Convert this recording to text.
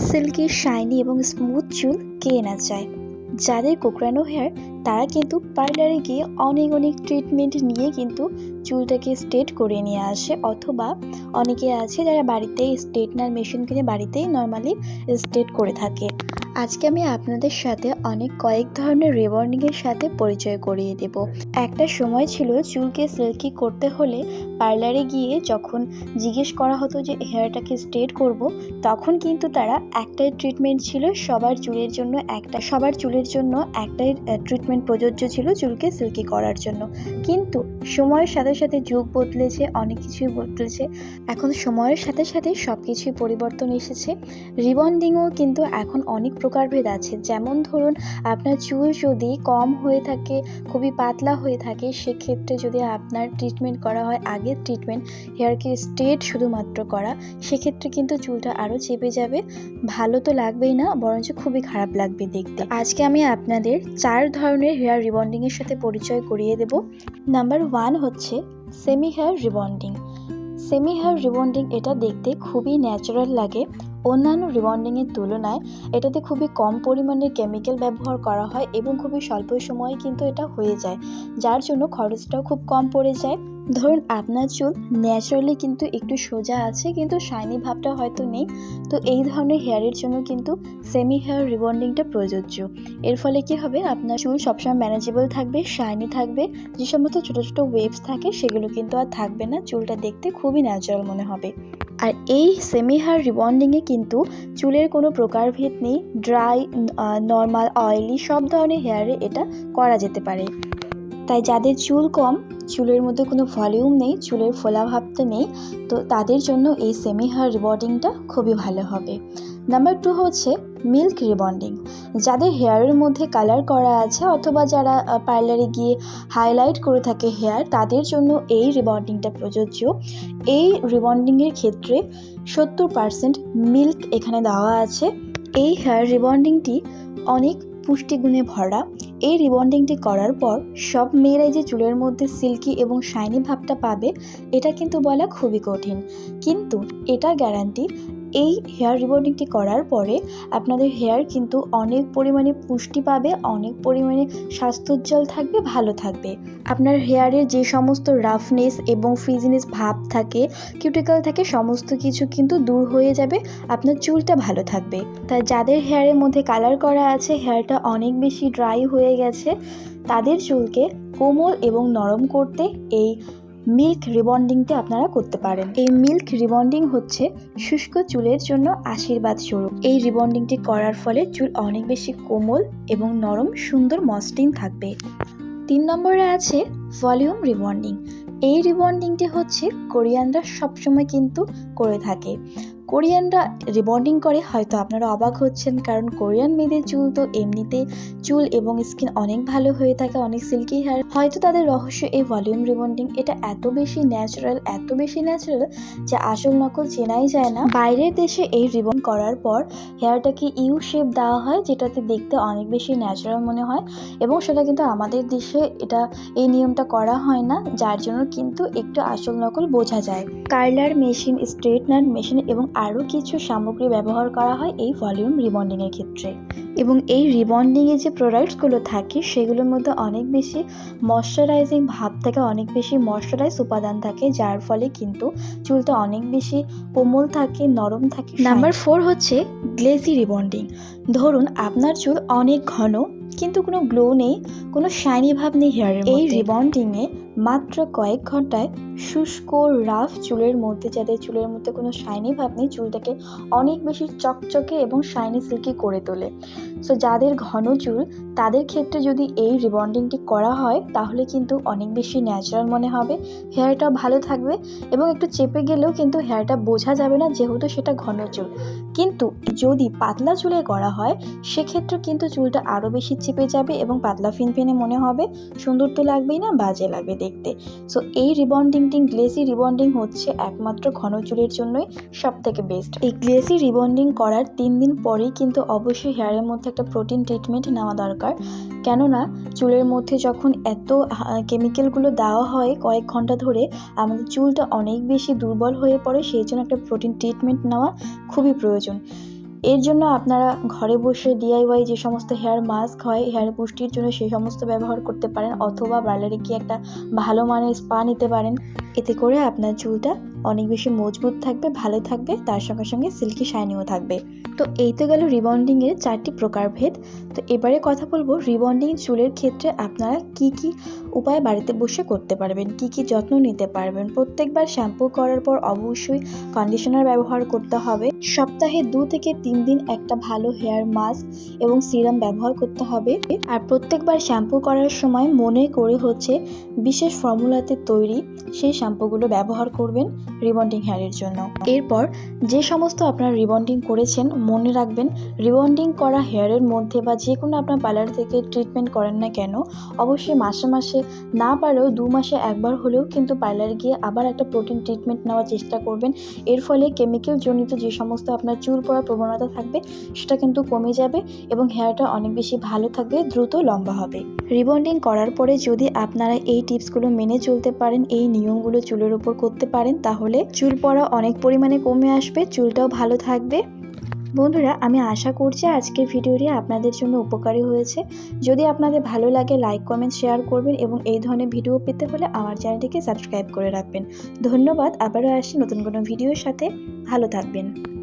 Silky shiny এবং smooth চুল কে না চায়? যাদের কোকড়ানো হেয়ার তারা কিন্তু পার্লারে গিয়ে অনেক অনেক ট্রিটমেন্ট নিয়ে কিন্তু চুলটাকে স্ট্রেট করে নিয়ে আসে অথবা অনেকে আছে যারা বাড়িতেই স্ট্রেটনার মেশিন কিনে বাড়িতেই নর্মালি স্ট্রেট করে থাকে। আজকে আমি আপনাদের সাথে অনেক কয়েক ধরনের রিবর্নিংয়ের সাথে পরিচয় করিয়ে দেব। একটা সময় ছিল চুলকে সিল্কি করতে হলে পার্লারে গিয়ে যখন জিজ্ঞেস করা হতো যে হেয়ারটাকে স্ট্রেট করব, তখন কিন্তু তারা একটাই ট্রিটমেন্ট ছিল সবার চুলের জন্য একটা, সবার চুলের জন্য একটাই ট্রিটমেন্ট প্রযোজ্য ছিল চুলকে সিল্কি করার জন্য। কিন্তু সময়ের সাথে সাথে যুগ বদলেছে, অনেক কিছুই বদলেছে। এখন সময়ের সাথে সাথে সব কিছুই পরিবর্তন এসেছে। রিবন্ডিংও কিন্তু এখন অনেক প্রকারভেদ আছে। যেমন ধরুন, আপনার চুল যদি কম হয়ে থাকে, খুবই পাতলা হয়ে থাকে, সেক্ষেত্রে যদি আপনার ট্রিটমেন্ট করা হয়, আগের ট্রিটমেন্ট হেয়ারকে স্ট্রেট শুধুমাত্র করা, সেক্ষেত্রে কিন্তু চুলটা আরও চেপে যাবে। ভালো তো লাগবেই না, বরঞ্চ খুবই খারাপ লাগবে দেখতে। আজকে আমি আপনাদের চার ধরনের হেয়ার রিবন্ডিংয়ের সাথে পরিচয় করিয়ে দেব। নাম্বার ওয়ান হচ্ছে semi hair rebonding. Semi hair rebonding এটা দেখতে খুবই ন্যাচারাল লাগে। অন্যান্য রিবন্ডিংয়ের তুলনায় এটাতে খুবই কম পরিমাণে কেমিক্যাল ব্যবহার করা হয় এবং খুবই স্বল্প সময়ে কিন্তু এটা হয়ে যায়। যার জন্য খরচটাও খুব কম পড়ে যায়। ধরুন আপনার চুল ন্যাচারালি কিন্তু একটু সোজা আছে, কিন্তু শাইনি ভাবটা হয়তো নেই। তো এই ধরনের হেয়ারের জন্য কিন্তু সেমি হেয়ার রিবন্ডিংটা প্রযোজ্য। এর ফলে কি হবে? আপনার চুল সবসময় ম্যানেজেবল থাকবে শাইনি থাকবে। যে সমস্ত ছোটো ছোটো ওয়েভস থাকে, সেগুলো কিন্তু আর থাকবে না। চুলটা দেখতে খুবই ন্যাচারাল মনে হবে। আর এই সেমি হেয়ার রিবন্ডিংয়ে কিন্তু চুলের কোনো প্রকারভেদ নেই। ড্রাই নর্মাল অয়েলি সব ধরনের হেয়ারে এটা করা যেতে পারে। তাই যাদের চুল কম, চুলের মধ্যে কোনো ভলিউম নেই, চুলের ফোলা ভাবটা নেই, তো তাদের জন্য এই সেমি হেয়ার রিবন্ডিংটা খুবই ভালো হবে। নাম্বার টু হচ্ছে মিল্ক রিবন্ডিং। যাদের হেয়ারের মধ্যে কালার করা আছে অথবা যারা পার্লারে গিয়ে হাইলাইট করে থাকে হেয়ার, তাদের জন্য এই রিবন্ডিংটা প্রযোজ্য। এই রিবন্ডিংয়ের ক্ষেত্রে সত্তর পারসেন্ট মিল্ক এখানে দেওয়া আছে। এই হেয়ার রিবন্ডিংটি অনেক পুষ্টিগুণে ভরা, এই রিবন্ডিংটি করার পর সব মেয়েরাই যে চুলের মধ্যে সিল্কি এবং শাইনি ভাবটা পাবে, এটা কিন্তু বলা খুবই কঠিন। কিন্তু এটা গ্যারান্টি এই হেয়ার রিবন্ডিংটি করার পরে আপনাদের হেয়ার কিন্তু অনেক পরিমাণে পুষ্টি পাবে, অনেক পরিমাণে স্বাস্থ্যোজ্জ্বল থাকবে, ভালো থাকবে। আপনার হেয়ারের যে সমস্ত রাফনেস এবং ফ্রিজিনেস ভাব থাকে কিউটিক্যাল থাকে সমস্ত কিছু কিন্তু দূর হয়ে যাবে, আপনার চুলটা ভালো থাকবে। তাই যাদের হেয়ারের মধ্যে কালার করা আছে, হেয়ারটা অনেক বেশি ড্রাই হয়ে গেছে, তাদের চুলকে কোমল এবং নরম করতে এই মিল্ক রিবন্ডিংটা আপনারা করতে পারেন। এই মিল্ক রিবন্ডিং হচ্ছে শুষ্ক চুলের জন্য আশীর্বাদ স্বরূপ। এই রিবন্ডিংটি করার ফলে চুল অনেক বেশি কোমল এবং নরম, সুন্দর মসলিন থাকবে। তিন নম্বরে আছে ভলিউম রিবন্ডিং। এই রিবন্ডিংটি হচ্ছে কোরিয়ানরা সবসময় কিন্তু করে থাকে। কোরিয়ানরা রিবন্ডিং করে, হয়তো আপনারা অবাক হচ্ছেন, কারণ কোরিয়ান মেয়েদের চুল তো এমনিতে চুল এবং স্কিন অনেক ভালো হয়ে থাকে, অনেক সিল্কি হেয়ার হয়তো তাদের রহস্য এই ভলিউম রিবন্ডিং এটা এত বেশি ন্যাচারাল এত বেশি ন্যাচারাল যে আসল নকল চেনাই যায় না। বাইরের দেশে এই রিবন করার পর হেয়ারটাকে ইউ শেপ দেওয়া হয়, যেটাতে দেখতে অনেক বেশি ন্যাচারাল মনে হয় এবং সেটা কিন্তু আমাদের দেশে এটা এই নিয়মটা করা হয় না, যার জন্য কিন্তু একটু আসল নকল বোঝা যায়। কার্লার মেশিন স্ট্রেটনার মেশিন এবং আরও কিছু সামগ্রী ব্যবহার করা হয় এই ভলিউম রিবন্ডিংয়ের ক্ষেত্রে। এবং এই রিবন্ডিংয়ে যে প্রোডাক্টসগুলো থাকে সেগুলোর মধ্যে অনেক বেশি ময়শ্চারাইজিং ভাব থাকে অনেক বেশি ময়শ্চারাইজ উপাদান থাকে যার ফলে কিন্তু চুলটা অনেক বেশি কোমল থাকে নরম থাকে নাম্বার ফোর হচ্ছে গ্লেজি রিবন্ডিং। ধরুন আপনার চুল অনেক ঘন কিন্তু কোনো গ্লো নেই কোনো শাইনি ভাব নেই হেয়ারের এই রিবন্ডিংয়ে মাত্র কয়েক ঘন্টায় শুষ্ক, রাফ চুলের মধ্যে, যাদের চুলের মধ্যে কোনো শাইনি ভাব নেই, চুলটাকে অনেক বেশি চকচকে এবং শাইনি সিল্কি করে তোলে। সো যাদের ঘন চুল, তাদের ক্ষেত্রে যদি এই রিবন্ডিংটি করা হয়, তাহলে কিন্তু অনেক বেশি ন্যাচারাল মনে হবে হেয়ারটাও ভালো থাকবে এবং একটু চেপে গেলেও কিন্তু হেয়ারটা বোঝা যাবে না যেহেতু সেটা ঘন চুল। কিন্তু যদি পাতলা চুলে করা হয় সেক্ষেত্রে কিন্তু চুলটা আরও বেশি চেপে যাবে এবং পাতলা ফিনফিনে মনে হবে, সুন্দর তো লাগবেই না, বাজে লাগবে দেখতে। সো এই রিবন্ডিংটি গ্লেসি রিবন্ডিং হচ্ছে একমাত্র ঘন চুলের জন্যই সব থেকে বেস্ট এই গ্লেসি রিবন্ডিং করার তিন দিন পরেই কিন্তু অবশ্যই হেয়ারের মধ্যে একটা প্রোটিন ট্রিটমেন্ট নেওয়া দরকার। কেননা, চুলের মধ্যে যখন এত কেমিক্যালগুলো দেওয়া হয় কয়েক ঘণ্টা ধরে, আমাদের চুলটা অনেক বেশি দুর্বল হয়ে পড়ে, সেই জন্য একটা প্রোটিন ট্রিটমেন্ট নেওয়া খুবই প্রয়োজন। এর জন্য আপনারা ঘরে বসে ডিআইওয়াই যে সমস্ত হেয়ার মাস্ক হয় হেয়ার পুষ্টির জন্য সেই সমস্ত ব্যবহার করতে পারেন অথবা পার্লারে গিয়ে একটা ভালো মানের স্পা নিতে পারেন। এতে করে আপনার চুলটা অনেক বেশি মজবুত থাকবে, ভালো থাকবে, তার সঙ্গে সঙ্গে সিল্কি শাইনিও থাকবে। তো এই তো গেল রিবন্ডিংয়ের চারটি প্রকারভেদ। তো এবারে কথা বলব রিবন্ডিং চুলের ক্ষেত্রে আপনারা কি কি উপায় বাড়িতে বসে করতে পারবেন, কি কি যত্ন নিতে পারবেন? প্রত্যেকবার শ্যাম্পু করার পর অবশ্যই কন্ডিশনার ব্যবহার করতে হবে। সপ্তাহে দু থেকে তিন দিন একটা ভালো হেয়ার মাস্ক এবং সিরাম ব্যবহার করতে হবে। আর প্রত্যেকবার শ্যাম্পু করার সময় মনে করে হচ্ছে বিশেষ ফর্মুলাতে তৈরি সেই শ্যাম্পুগুলো ব্যবহার করবেন। রিবন্ডিং হেয়ারের জন্য। এরপর যে সমস্ত আপনারা রিবন্ডিং করেছেন, মনে রাখবেন, রিবন্ডিং করা হেয়ারের মধ্যে বা যে কোনো আপনার পার্লার থেকে ট্রিটমেন্ট করেন না কেন, অবশ্যই মাসে মাসে না পারেও দু মাসে একবার হলেও কিন্তু পার্লারে গিয়ে আবার একটা প্রোটিন ট্রিটমেন্ট নেওয়ার চেষ্টা করবেন। এর ফলে কেমিক্যাল জনিত যে সমস্ত আপনার চুল পড়ার প্রবণতা থাকবে, সেটা কিন্তু কমে যাবে এবং হেয়ারটা অনেক বেশি ভালো থাকবে, দ্রুত লম্বা হবে। রিবন্ডিং করার পরে যদি আপনারা এই টিপসগুলো মেনে চলতে পারেন, এই নিয়মগুলো চুলের উপর করতে পারেন, তাহলে চুল পড়া অনেক পরিমাণে কমে আসবে, চুলটাও ভালো থাকবে। বন্ধুরা, আমি আশা করছি আজকের ভিডিওটি আপনাদের জন্য উপকারী হয়েছে। যদি আপনাদের ভালো লাগে লাইক কমেন্ট শেয়ার করবেন এবং এই ধরনের ভিডিও পেতে হলে আমার চ্যানেলটিকে সাবস্ক্রাইব করে রাখবেন। ধন্যবাদ, আবারও আসি নতুন কোনো ভিডিওর সাথে। ভালো থাকবেন।